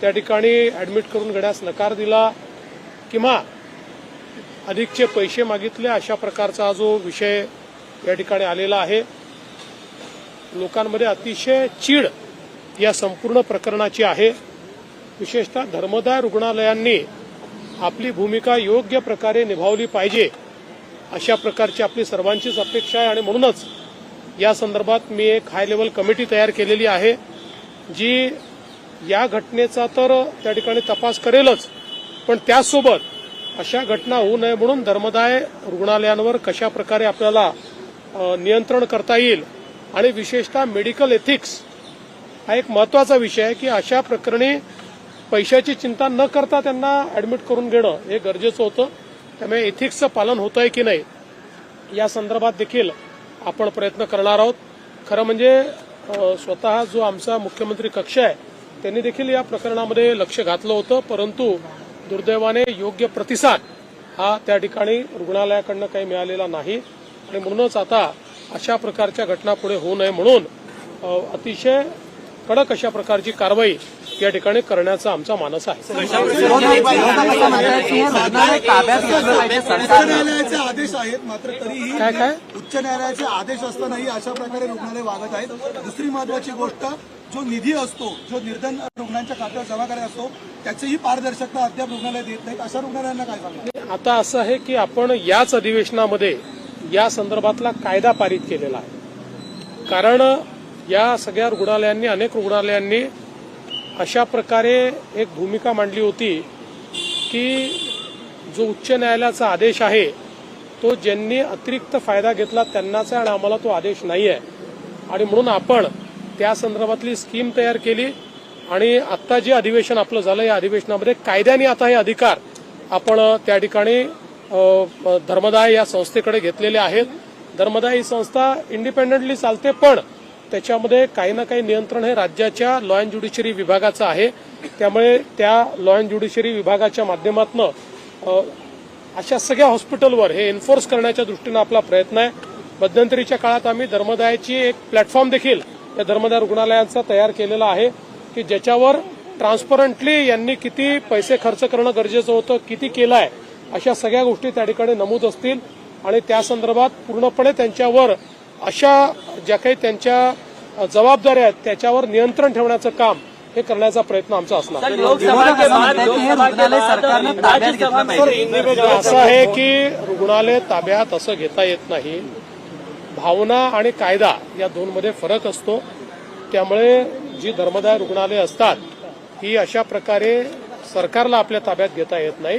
त्या ठिकाणी ऍडमिट करून घेण्यास नकार दिला किंवा अधिकचे पैसे मागितले अशा प्रकारचा जो विषय या ठिकाणी आलेला आहे. लोकांमध्ये अतिशय चीड या संपूर्ण प्रकरणाची आहे. विशेषतः धर्मदाय रुग्णालयांनी आपली भूमिका योग्य प्रकारे निभावली पाहिजे अशा प्रकारची आपली सर्वांचीच अपेक्षा आहे. आणि म्हणूनच या संदर्भात मी एक हाय लेवल कमिटी तयार केलेली आहे जी या घटनेचा तर त्या ठिकाणी तपास करेलच. पण त्याचसोबत अशा घटना होऊ नये म्हणून धर्मदाय रुग्णालयांवर कशा प्रकारे आपल्याला नियंत्रण करता येईल आणि विशेषतः मेडिकल एथिक्स हा एक महत्त्वाचा विषय आहे की अशा प्रकरणी पैशाची चिंता न करता त्यांना ऍडमिट करून घेणं हे गरजेचं होतं. त्यामुळे एथिक्सचं पालन होत आहे की नाही या संदर्भात देखील आपण प्रयत्न करणार आहोत. खरं म्हणजे स्वतः जो आमचा मुख्यमंत्री कक्ष आहे त्यांनी देखील या प्रकरणामध्ये लक्ष घातलं होतं परंतु दुर्दैवाने योग्य प्रतिसाद हा त्या ठिकाणी रुग्णालयाकडनं काही मिळालेला नाही. आणि म्हणूनच आता अशा प्रकारच्या घटना पुढे होऊ नये म्हणून अतिशय कडक अशा प्रकारची कारवाई या ठिकाणी करण्याचा आमचा मानस आहे. आदेश आहेत मात्र तरीही काय काय? उच्च न्यायालयाचे आदेश असतानाही अशा प्रकारे रुग्णालय वागत आहेत. दुसरी महत्वाची गोष्ट जो निधी असतो जो निर्धन रुग्णांच्या खात्यावर जमा करायचा असतो त्याचीही पारदर्शकता अद्याप रुग्णालय देत नाहीत. अशा रुग्णालयांना काय सांगतो आता असं आहे की आपण याच अधिवेशनामध्ये या संदर्भातला कायदा पारित केलेला आहे. कारण या सगळ्या रुग्णालयांनी अनेक रुग्णालयांनी अशा प्रकारे एक भूमिका मांडली होती की जो उच्च न्यायालयाचा आदेश आहे तो ज्यांनी अतिरिक्त फायदा घेतला त्यांनाच आहे आणि आम्हाला तो आदेश नाही आहे आणि म्हणून आपण त्या संदर्भातली स्कीम तयार केली आणि आता जे अधिवेशन आपलं झालं या अधिवेशनामध्ये कायद्याने आता हे अधिकार आपण त्या ठिकाणी धर्मदाय या संस्थेकडे घेतलेले आहेत. धर्मदाय ही संस्था इंडिपेंडेंटली चालते पण त्याच्यामध्ये काही ना काही नियंत्रण हे राज्याच्या लॉ अँड ज्युडिशरी विभागाचं आहे. त्यामुळे त्या लॉ अँड ज्युडिशरी विभागाच्या माध्यमातून अशा सगळ्या हॉस्पिटलवर हे एन्फोर्स करण्याच्या दृष्टीनं आपला प्रयत्न आहे. मध्यंतरीच्या काळात आम्ही धर्मदायाची एक प्लॅटफॉर्म देखील या धर्मदाय रुग्णालयांचा तयार केलेला आहे की ज्याच्यावर ट्रान्सपरंटली यांनी किती पैसे खर्च करणं गरजेचं होतं किती केलं आहे अशा सगळ्या गोष्टी त्या ठिकाणी नमूद असतील. आणि त्या संदर्भात पूर्णपणे त्यांच्यावर अशा ज्या काही त्यांच्या जबाबदाऱ्या आहेत त्याच्यावर नियंत्रण ठेवण्याचं काम हे करण्याचा प्रयत्न आमचा असणार. असं आहे की रुग्णालय ताब्यात असं घेता येत नाही. भावना आणि कायदा या दोन मध्ये फरक असतो. त्यामुळे जी धर्मदाय रुग्णालय असतात ही अशा प्रकारे सरकारला आपल्या ताब्यात घेता येत नाही.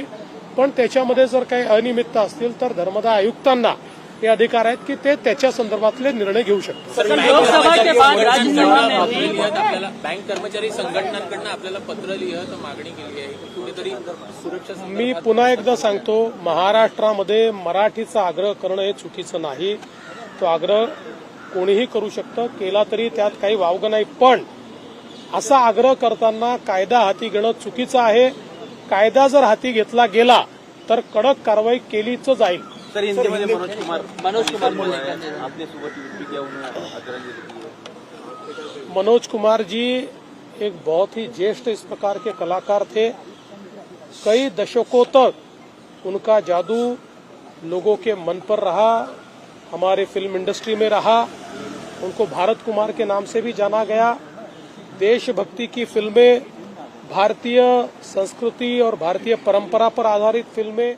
पण त्याच्यामध्ये जर काही अनियमितता असतील तर धर्मदाय आयुक्तांना हे अधिकार आहेत की ते त्याच्या संदर्भातले निर्णय घेऊ शकतात. बँक कर्मचारी संघटनांकडनं आपल्याला पत्र लिहत मागणी केली आहे. की कुठेतरी सुरक्षा मी पुन्हा एकदा सांगतो महाराष्ट्रामध्ये मराठीचा आग्रह करणं हे चुकीचं नाही. तो आग्रह कोणीही करू शकतं केला तरी त्यात काही वावगं नाही. पण असा आग्रह करताना कायदा हाती घेणं चुकीचं आहे. कायदा जर हाती घेतला गेला तर कडक कारवाई केलीच जाईल. सर में मनोज कुमार मनोज कुमार बोले आपने सुबह ट्वीट किया उन्होंने मनोज कुमार जी एक बहुत ही ज्येष्ठ इस प्रकार के कलाकार थे। कई दशकों तक उनका जादू लोगों के मन पर रहा हमारे फ़िल्म इंडस्ट्री में रहा। उनको भारत कुमार के नाम से भी जाना गया। देशभक्ति की फ़िल्में भारतीय संस्कृति और भारतीय परंपरा पर आधारित फ़िल्में